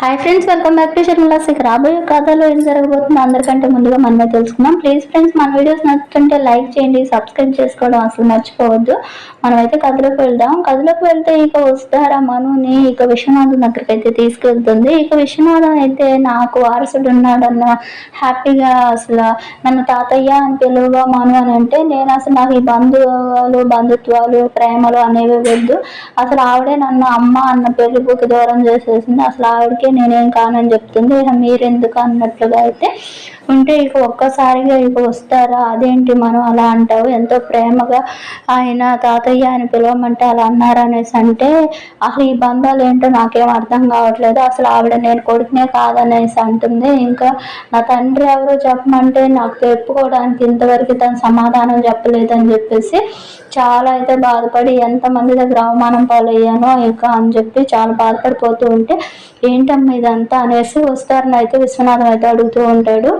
Hi friends welcome back to Sharmila's ఇక రాబోయే కథలో ఏం జరగబోతుందో అందరికంటే ముందుగా మనమే తెలుసుకుందాం. ప్లీజ్ ఫ్రెండ్స్ మన వీడియోస్ నచ్చుతుంటే లైక్ చేయండి సబ్స్క్రైబ్ చేసుకోవడం అసలు మర్చిపోవద్దు. మనమైతే కథలోకి వెళ్దాం. కథలోకి వెళ్తే ఇక వస్తారా మనుని ఇక విశ్వనాథం దగ్గరికి అయితే తీసుకెళ్తుంది. ఇక విశ్వనాథం అయితే నాకు వారసుడు ఉన్నాడన్న హ్యాపీగా అసలు నన్ను తాతయ్య అని పిలువగా మను అని అంటే నేను అసలు నాకు ఈ బంధువులు బంధుత్వాలు ప్రేమలు అనేవి వద్దు. అసలు ఆవిడే నన్ను అమ్మ అన్న పెళ్ళి దూరం చేసేసింది. అసలు ఆవిడకి నేనేం కానని చెప్తుంది. ఇక మీరెందుకు అన్నట్లుగా అయితే ఉంటే ఇక ఒక్కసారిగా ఇక వస్తారా? అదేంటి మనం అలా అంటావు? ఎంతో ప్రేమగా ఆయన తాతయ్య అని పిలవమంటే అలా అన్నారు అనేసి అంటే అసలు ఈ బంధాలు ఏంటో నాకేం అర్థం కావట్లేదు. అసలు ఆవిడ నేను కొడుకునే కాదనేసి అంటుంది. ఇంకా నా తండ్రి ఎవరో చెప్పమంటే నాకు చెప్పుకోవడానికి ఇంతవరకు తను సమాధానం చెప్పలేదని చెప్పేసి చాలా అయితే బాధపడి ఎంతమంది దగ్గర అవమానం పాలయ్యానో ఇంకా అని చెప్పి చాలా బాధపడిపోతూ ఉంటే ఏంటమ్మా ఇదంతా? అనేసి వస్తారని అయితే విశ్వనాథం అయితే అడుగుతూ ఉంటాడు.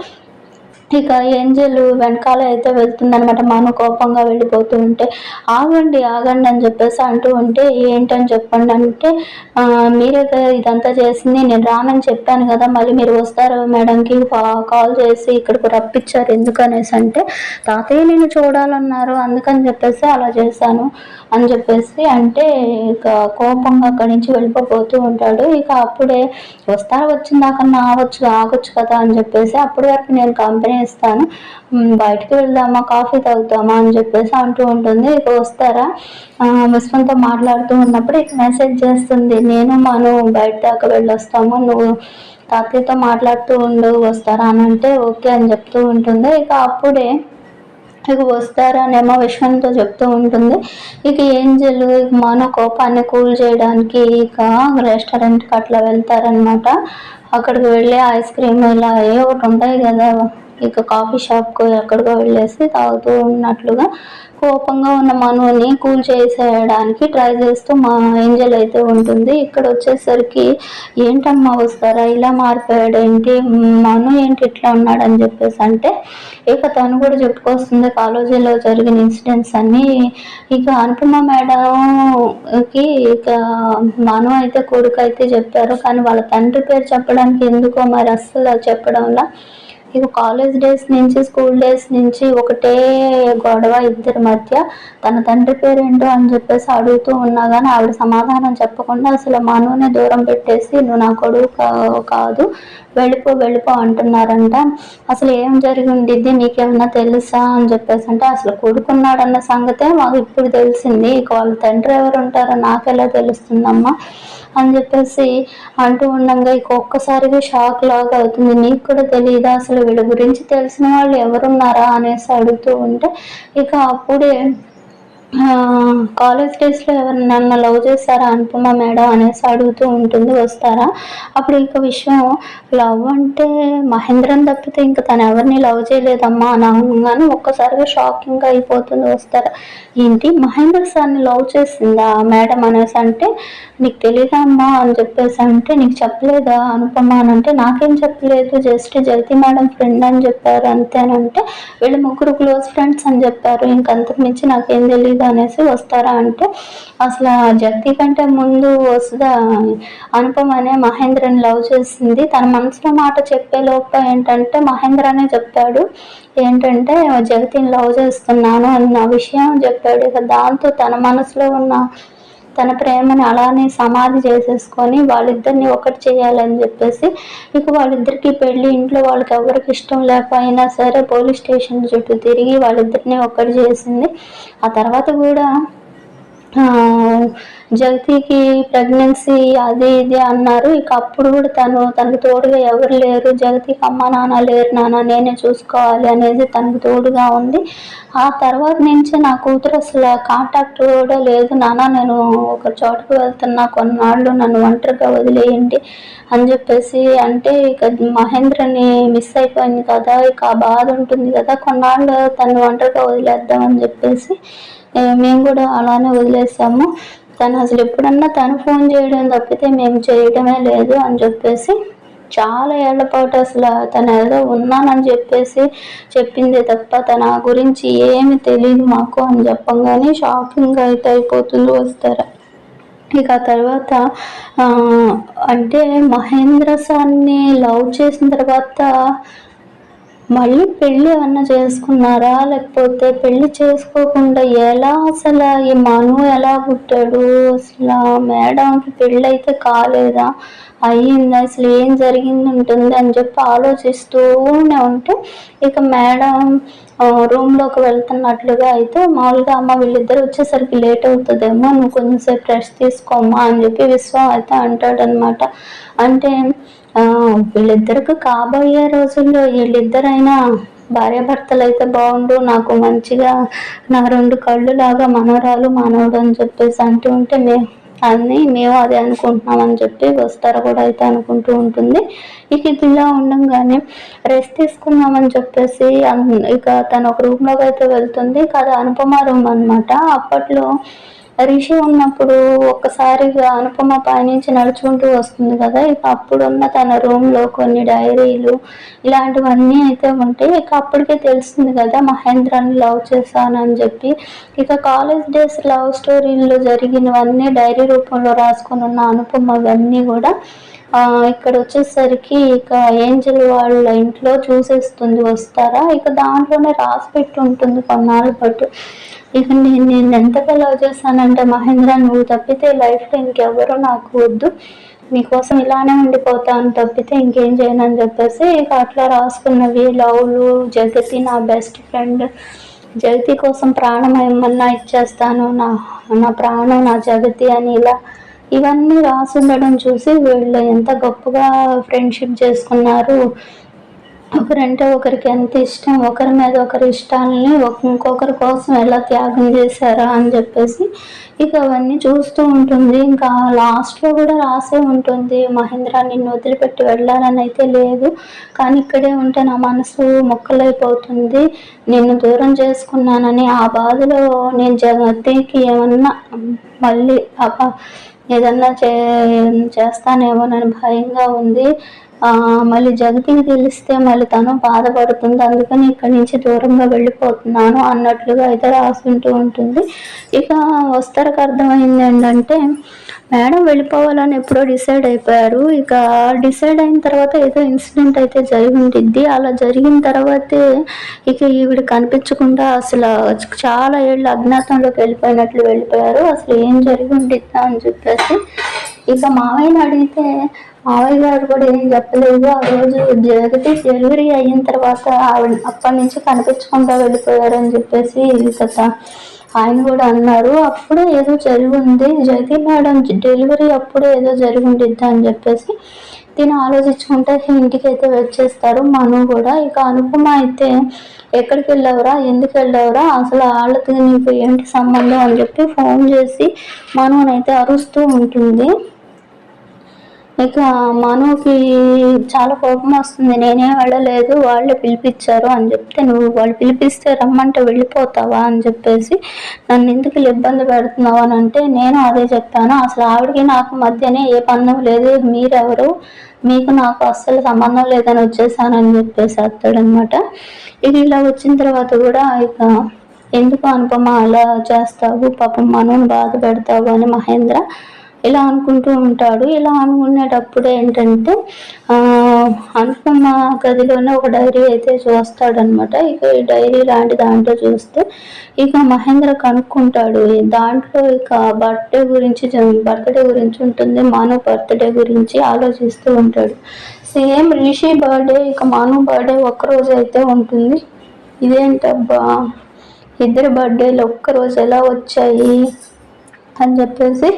ఇక ఏంజల్ వెనకాల అయితే వెళ్తుందనమాట మాను కోపంగా వెళ్ళిపోతూ ఉంటే ఆగండి ఆగండి అని చెప్పేసి అంటూ ఉంటే ఏంటని చెప్పండి అంటే మీరే ఇదంతా చేసింది నేను రానని చెప్పాను కదా మళ్ళీ మీరు వస్తారు మేడంకి కాల్ చేసి ఇక్కడికి రప్పించారు ఎందుకనేసి అంటే తాతయ్య నేను చూడాలన్నారు అందుకని చెప్పేసి అలా చేశాను అని చెప్పేసి అంటే ఇక కోపంగా అక్కడి నుంచి వెళ్ళిపోతూ ఉంటాడు. ఇక అప్పుడే వస్తారా వచ్చిందాకన్నా ఆవచ్చు ఆగొచ్చు కదా అని చెప్పేసి అప్పటి వరకు నేను కంపెనీ ఇస్తాను. బయటకు వెళ్దామా కాఫీ తాగుతామా అని చెప్పేసి అంటూ ఉంటుంది. ఇక వస్తారా? విశ్వంతో మాట్లాడుతూ ఉన్నప్పుడు ఇక మెసేజ్ చేస్తుంది నేను మనం బయట దాకా వెళ్ళొస్తాము నువ్వు తాతయ్యతో మాట్లాడుతూ ఉండు వస్తారా? అని అంటే ఓకే అని చెప్తూ ఉంటుంది. ఇక అప్పుడే ఇక వస్తారనేమో విశ్వంతో చెప్తూ ఉంటుంది. ఇక ఏంజలు ఇక మన కోపాన్ని కూల్ చేయడానికి ఇక రెస్టారెంట్కి అట్లా వెళ్తారనమాట అక్కడికి వెళ్ళి ఐస్ క్రీమ్ ఇలా ఏ ఒకటి ఉంటాయి కదా ఇక కాఫీ షాప్కు ఎక్కడికో వెళ్ళేసి తాగుతూ ఉన్నట్లుగా కోపంగా ఉన్న మనుని కూల్ చేసేయడానికి ట్రై చేస్తూ మా ఏంజల్ అయితే ఉంటుంది. ఇక్కడ వచ్చేసరికి ఏంటమ్మా వస్తారా? ఇలా మారిపోయాడు ఏంటి మను ఏంటి ఇట్లా ఉన్నాడని చెప్పేసి అంటే ఇక తను కూడా చెప్పుకొస్తుంది కాలేజీలో జరిగిన ఇన్సిడెంట్స్ అన్నీ. ఇక అనుపమ మేడంకి ఇక మను అయితే కొడుకు అయితే చెప్పారు. కానీ వాళ్ళ తండ్రి పేరు చెప్పడానికి ఎందుకో మరి అస్సలు చెప్పడంలా. ఇక కాలేజ్ డేస్ నుంచి స్కూల్ డేస్ నుంచి ఒకటే గొడవ ఇద్దరి మధ్య. తన తండ్రి పేరేంటో అని చెప్పేసి అడుగుతూ ఉన్నా కానీ ఆవిడ సమాధానం చెప్పకుండా అసలు మనోనే దూరం పెట్టేసి నువ్వు నా కొడుకు కాదు వెళ్ళిపో వెళ్ళిపో అంటున్నారంట. అసలు ఏం జరిగి నీకేమన్నా తెలుసా? అని చెప్పేసి అంటే అసలు కొడుకున్నాడన్న సంగతే మాకు ఇప్పుడు తెలిసింది. ఇక వాళ్ళ తండ్రి ఎవరు ఉంటారో నాకెలా తెలుస్తుందమ్మా? అని చెప్పేసి అంటూ ఉండగా ఇక ఒక్కసారిగా షాక్ లాగా అవుతుంది. నీకు కూడా తెలియదా అసలు వీళ్ళ గురించి తెలిసిన వాళ్ళు ఎవరున్నారా అనేసి అడుగుతూ ఉంటే ఇక అప్పుడే కాలేజ్ డేస్లో ఎవరు నన్ను లవ్ చేస్తారా అనుపమ మేడం అనేసి అడుగుతూ ఉంటుంది వస్తారా? అప్పుడు ఇంకో విషయం లవ్ అంటే మహేంద్రన్ తప్పితే ఇంకా తను ఎవరిని లవ్ చేయలేదమ్మా అని అనగానే ఒక్కసారిగా షాకింగ్ అయిపోతుంది వస్తారా. ఏంటి? మహేంద్ర సార్ని లవ్ చేసిందా మేడం అనేసి అంటే నీకు తెలీదా అమ్మా? అని చెప్పేసి అంటే నీకు చెప్పలేదా అనుపమ? అని అంటే నాకేం చెప్పలేదు జస్ట్ జగతి మేడం ఫ్రెండ్ అని చెప్పారు అంతేనంటే వీళ్ళు ముగ్గురు క్లోజ్ ఫ్రెండ్స్ అని చెప్పారు ఇంకంతకు మించి నాకేం తెలియదు లేదు అనేసి వస్తారా అంటే అసలు జగతి కంటే ముందు వస్తుందా అనుపమ అనే మహేంద్రని లవ్ చేసింది. తన మనసులో మాట చెప్పే లోప ఏంటంటే మహేంద్ర అనే చెప్పాడు. ఏంటంటే జగతిని లవ్ చేస్తున్నాను అన్న విషయం చెప్పాడు. ఇక దాంతో తన మనసులో ఉన్న తన ప్రేమని అలానే సమాధి చేసేసుకొని వాళ్ళిద్దరిని ఒకటి చేయాలని చెప్పేసి ఇక వాళ్ళిద్దరికి పెళ్ళి ఇంట్లో వాళ్ళకి ఎవరికి ఇష్టం లేకపోయినా సరే పోలీస్ స్టేషన్ చుట్టూ తిరిగి వాళ్ళిద్దరిని ఒకటి చేసింది. ఆ తర్వాత కూడా జగతికి ప్రెగ్నెన్సీ అది ఇది అన్నారు. ఇక అప్పుడు కూడా తను తనకు తోడుగా ఎవరు లేరు. జగతికి అమ్మ నాన్న లేరు నాన్న నేనే చూసుకోవాలి అనేది తనకు తోడుగా ఉంది. ఆ తర్వాత నుంచి నా కూతురు అసలు కాంటాక్ట్ కూడా లేదు. నాన్న నేను ఒక చోటుకు వెళ్తున్నా కొన్నాళ్ళు నన్ను ఒంటరిగా వదిలేయండి అని చెప్పేసి అంటే ఇక మహేంద్రని మిస్ అయిపోయింది కదా ఇక బాధ ఉంటుంది కదా కొన్నాళ్ళు తను ఒంటరిగా వదిలేద్దామని చెప్పేసి మేము కూడా అలానే వదిలేసాము. తను అసలు ఎప్పుడన్నా తను ఫోన్ చేయడం తప్పితే మేము చేయడమే లేదు అని చెప్పేసి చాలా ఏళ్ళ పాటు అసలు తను ఏదో ఉన్నానని చెప్పేసి చెప్పింది తప్ప తన గురించి ఏమి తెలియదు మాకు అని చెప్పంగానే షాకింగ్ అయితే అయిపోతుంది వస్తారా. ఇక ఆ తర్వాత అంటే మహేంద్ర సార్ని లవ్ చేసిన తర్వాత మళ్ళీ పెళ్ళి ఏమన్నా చేసుకున్నారా? లేకపోతే పెళ్ళి చేసుకోకుండా ఎలా అసలు ఈ మను ఎలా పుట్టాడు? అసలు మేడంకి పెళ్ళి అయితే కాలేదా? అయ్యిందా? అసలు ఏం జరిగింది ఉంటుంది అని చెప్పి ఆలోచిస్తూనే ఉంటే ఇక మేడం రూమ్లోకి వెళ్తున్నట్లుగా అయితే మామూలుగా అమ్మ వీళ్ళిద్దరు వచ్చేసరికి లేట్ అవుతుందేమో నువ్వు కొంచెంసేపు రెస్ట్ తీసుకోమ్మా అని చెప్పి విశ్వం అయితే అంటాడనమాట అంటే వీళ్ళిద్దరికి కాబోయే రోజుల్లో వీళ్ళిద్దరైనా భార్యాభర్తలు అయితే బాగుండు నాకు మంచిగా నా రెండు కళ్ళు లాగా మనవరాలు మనవడు అని చెప్పేసి అంటూ ఉంటే మేము అని మేము అదే అనుకుంటున్నామని చెప్పి వస్తారు కూడా అయితే అనుకుంటూ ఉంటుంది. ఇక ఇది ఇలా ఉండంగానే రెస్ట్ తీసుకుందామని చెప్పేసి ఇక తను ఒక రూమ్లోకి అయితే వెళ్తుంది. కదా అనుపమ రూమ్ అనమాట అప్పట్లో రిషి ఉన్నప్పుడు ఒక్కసారిగా అనుపమ పైనుంచి నడుచుకుంటూ వస్తుంది కదా. ఇక అప్పుడున్న తన రూమ్లో కొన్ని డైరీలు ఇలాంటివన్నీ అయితే ఉంటాయి. ఇక అప్పటికే తెలుస్తుంది కదా మహేంద్రని లవ్ చేశానని చెప్పి. ఇక కాలేజ్ డేస్ లవ్ స్టోరీల్లో జరిగినవన్నీ డైరీ రూపంలో రాసుకుని ఉన్న అనుపమ అవన్నీ కూడా ఇక్కడ వచ్చేసరికి ఇక ఏంజల్ వాళ్ళ ఇంట్లో చూసేస్తుంది వస్తారా? ఇక దాంట్లోనే రాసి పెట్టి ఉంటుంది కొన్నాళ్ళు పట్టు ఇక నేను నేను ఎంతగా లవ్ చేస్తానంటే మహేంద్ర నువ్వు తప్పితే లైఫ్లో ఇంకెవరు నాకు వద్దు. మీకోసం ఇలానే ఉండిపోతాను తప్పితే ఇంకేం చేయను అని చెప్పేసి ఇక అట్లా రాసుకున్నవి లవ్లు జగతి నా బెస్ట్ ఫ్రెండ్ జగతి కోసం ప్రాణం ఏమన్నా ఇచ్చేస్తాను నా నా ప్రాణం నా జగతి అని ఇలా ఇవన్నీ రాసి ఉండడం చూసి వీళ్ళు ఎంత గొప్పగా ఫ్రెండ్షిప్ చేసుకున్నారు. ఒకరంటే ఒకరికి ఎంత ఇష్టం ఒకరి మీద ఒకరి ఇష్టాలని ఒక- ఇంకొకరి కోసం ఎలా త్యాగం చేశారా అని చెప్పేసి ఇక అవన్నీ చూస్తూ ఉంటుంది. ఇంకా లాస్ట్లో కూడా రాసే ఉంటుంది మహేంద్ర నిన్ను వదిలిపెట్టి వెళ్ళాలని అయితే లేదు కానీ ఇక్కడే ఉంటే నా మనసు మొక్కలైపోతుంది నిన్ను దూరం చేసుకున్నానని ఆ బాధలో నేను జగతికి ఏమన్నా మళ్ళీ అప ఏదన్నా చే చేస్తానేమోనని భయంగా ఉంది. మళ్ళీ జగతికి తెలిస్తే మళ్ళీ తను బాధపడుతుంది. అందుకని ఇక్కడి నుంచి దూరంగా వెళ్ళిపోతున్నాను అన్నట్లుగా అయితే రాసుకుంటూ ఉంటుంది. ఇక వస్తారకు అర్థమైంది ఏంటంటే మేడం వెళ్ళిపోవాలని ఎప్పుడో డిసైడ్ అయిపోయారు. ఇక డిసైడ్ అయిన తర్వాత ఏదో ఇన్సిడెంట్ అయితే జరిగి ఉంటుంది అలా జరిగిన తర్వాతే ఇక ఈవిడ కనిపించకుండా అసలు చాలా ఏళ్ళు అజ్ఞాతంలోకి వెళ్ళిపోయినట్లు వెళ్ళిపోయారు. అసలు ఏం జరిగి ఉండిద్దా అని చెప్పేసి ఇక మావయ్యని అడిగితే మావయ్య గారు కూడా ఏం చెప్పలేదు. ఆ రోజు జగతి డెలివరీ అయిన తర్వాత ఆవిడ అప్పటి నుంచి కనిపించకుండా వెళ్ళిపోయారు అని చెప్పేసి కథ. ఆయన కూడా అన్నారు అప్పుడు ఏదో జరిగి ఉంది జగతి మేడం డెలివరీ అప్పుడు ఏదో జరిగి ఉండిద్ది అని చెప్పేసి దీన్ని ఆలోచించుకుంటే ఇంటికి అయితే వచ్చేస్తారు. మను కూడా ఇక అనుపమ అయితే ఎక్కడికి వెళ్ళావురా? ఎందుకు వెళ్ళావురా? అసలు వాళ్ళకి నీకు ఏంటి సంబంధం? అని చెప్పి ఫోన్ చేసి మనునైతే అరుస్తూ ఉంటుంది. ఇక మనుకి uh, చాలా కోపం వస్తుంది. నేనే వెళ్ళలేదు వాళ్ళే పిలిపించారు అని చెప్తే నువ్వు వాళ్ళు పిలిపిస్తే రమ్మంటే వెళ్ళిపోతావా? అని చెప్పేసి నన్ను ఎందుకు ఇబ్బంది పెడుతున్నావు? అని అంటే నేను అదే చెప్పాను. అసలు ఆవిడకి నాకు మధ్యనే ఏ పన్ను లేదు. మీరెవరు? మీకు నాకు అస్సలు సంబంధం లేదని వచ్చేసానని చెప్పేసి అత్తాడనమాట ఇక ఇలా వచ్చిన తర్వాత కూడా ఇక ఎందుకు అనుపమ అలా చేస్తావు? పాపం మనని బాధ పెడతావు అని మహేంద్ర ఇలా అనుకుంటూ ఉంటాడు. ఇలా అనుకునేటప్పుడు ఏంటంటే అనుపమ గదిలోనే ఒక డైరీ అయితే చూస్తాడనమాట ఇక ఈ డైరీ లాంటి దాంట్లో చూస్తే ఇక మహేంద్ర కనుక్కుంటాడు. దాంట్లో ఇక బర్త్డే గురించి బర్త్డే గురించి ఉంటుంది. మానవ్ బర్త్డే గురించి ఆలోచిస్తూ ఉంటాడు. సేమ్ రిషి బర్త్డే ఇక మానవ్ బర్త్డే ఒక్కరోజు అయితే ఉంటుంది. ఇదేంటబ్బా? ఇద్దరు బర్త్డేలు ఒక్కరోజు ఎలా వచ్చాయి? అని చెప్పేసి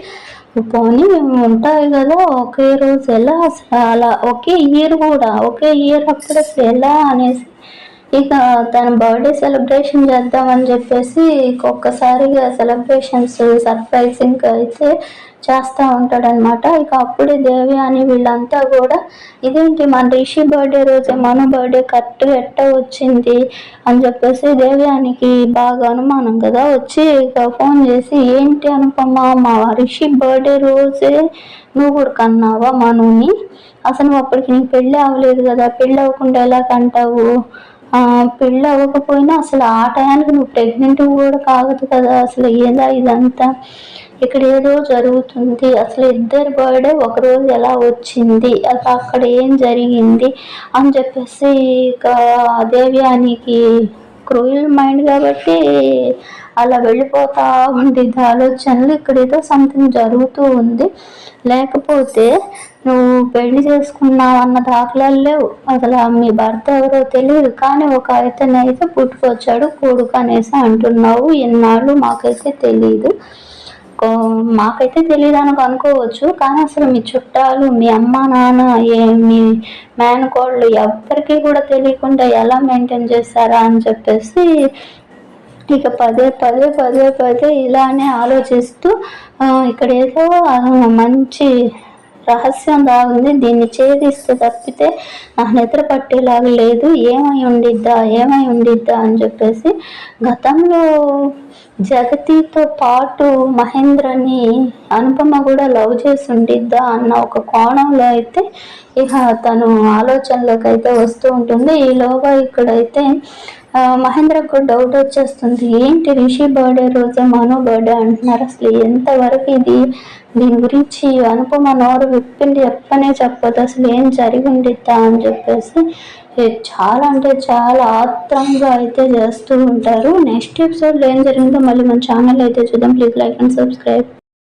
పోనీ ఉంటాయి కదా ఒకే రోజు ఎలా అసలు? అలా ఒకే ఇయర్ కూడా ఒకే ఇయర్ అప్పుడు ఎలా అనేసి. ఇక తన బర్త్డే సెలబ్రేషన్ చేద్దామని చెప్పేసి ఇక ఒక్కసారిగా సెలబ్రేషన్స్ సర్ప్రైజింగ్ అయితే చేస్తూ ఉంటాడనమాట ఇక అప్పుడే దేవి అని వీళ్ళంతా కూడా ఇదేంటి మన రిషి బర్త్డే రోజే మన బర్త్డే కరెక్ట్ ఎట్ట వచ్చింది? అని చెప్పేసి దేవ్యానికి బాగా అనుమానం కదా వచ్చి ఇక ఫోన్ చేసి ఏంటి అనుపమ్మ మా రిషి బర్త్డే రోజే నువ్వు కూడా కన్నావా మనుని? అసలు నువ్వు అప్పటికి నీకు పెళ్ళి అవ్వలేదు కదా పెళ్ళి అవ్వకుండా ఎలా కంటావు? పెళ్ళి అవ్వకపోయినా అసలు ఆ టయానికి నువ్వు ప్రెగ్నెంట్ కూడా కాగదు కదా. అసలు ఏదా ఇదంతా? ఇక్కడ ఏదో జరుగుతుంది. అసలు ఇద్దరి బర్త్డే ఒకరోజు ఎలా వచ్చింది? అసలు అక్కడ ఏం జరిగింది? అని చెప్పేసి ఇక దేవ్యానికి క్రూయల్ మైండ్ కాబట్టి అలా వెళ్ళిపోతా ఉండేది ఆలోచనలు. ఇక్కడ ఏదో సంథింగ్ జరుగుతూ ఉంది. లేకపోతే నువ్వు పెళ్ళి చేసుకున్నావు అన్న దాఖలాలు లేవు. అసలు మీ భర్త ఎవరో తెలియదు. కానీ ఒక అతను అయితే పుట్టుకొచ్చాడు కొడుకు అనేసి అంటున్నావు. ఎన్నాళ్ళు మాకైతే తెలియదు మాకైతే తెలియదు అని అనుకోవచ్చు. కానీ అసలు మీ చుట్టాలు మీ అమ్మ నాన్న ఏ మీ మేనకోళ్ళు ఎవ్వరికీ కూడా తెలియకుండా ఎలా మెయింటైన్ చేస్తారా అని చెప్పేసి ఇక పదే పదే పదే పదే ఇలానే ఆలోచిస్తూ ఇక్కడ ఏదో మంచి రహస్యం బాగుంది. దీన్ని ఛేదిస్తే తప్పితే నాకు నిద్ర పట్టేలాగా లేదు. ఏమై ఉండిద్దా? ఏమై ఉండిద్దా? అని చెప్పేసి గతంలో జగతితో పాటు మహేంద్రని అనుపమ కూడా లవ్ చేసి ఉండిద్దా అన్న ఒక కోణంలో అయితే ఇక తను ఆలోచనలోకి అయితే వస్తూ ఉంటుంది. ఈలోగా ఇక్కడైతే మహేంద్రకు కూడా డౌట్ వచ్చేస్తుంది. ఏంటి రిషి బర్త్డే రోజే మనో బర్త్డే అంటున్నారు అసలు? ఎంతవరకు ఇది? దీని గురించి అనుపమ నోరు విప్పింది చెప్పనే చెప్పదు. అసలు ఏం జరిగి ఉండిద్దా అని చెప్పేసి చాలా అంటే చాలా ఆత్రంగా అయితే చేస్తూ ఉంటారు. నెక్స్ట్ ఎపిసోడ్లో ఏం జరిగిందో మళ్ళీ మన ఛానల్ అయితే చూద్దాం. Please like and subscribe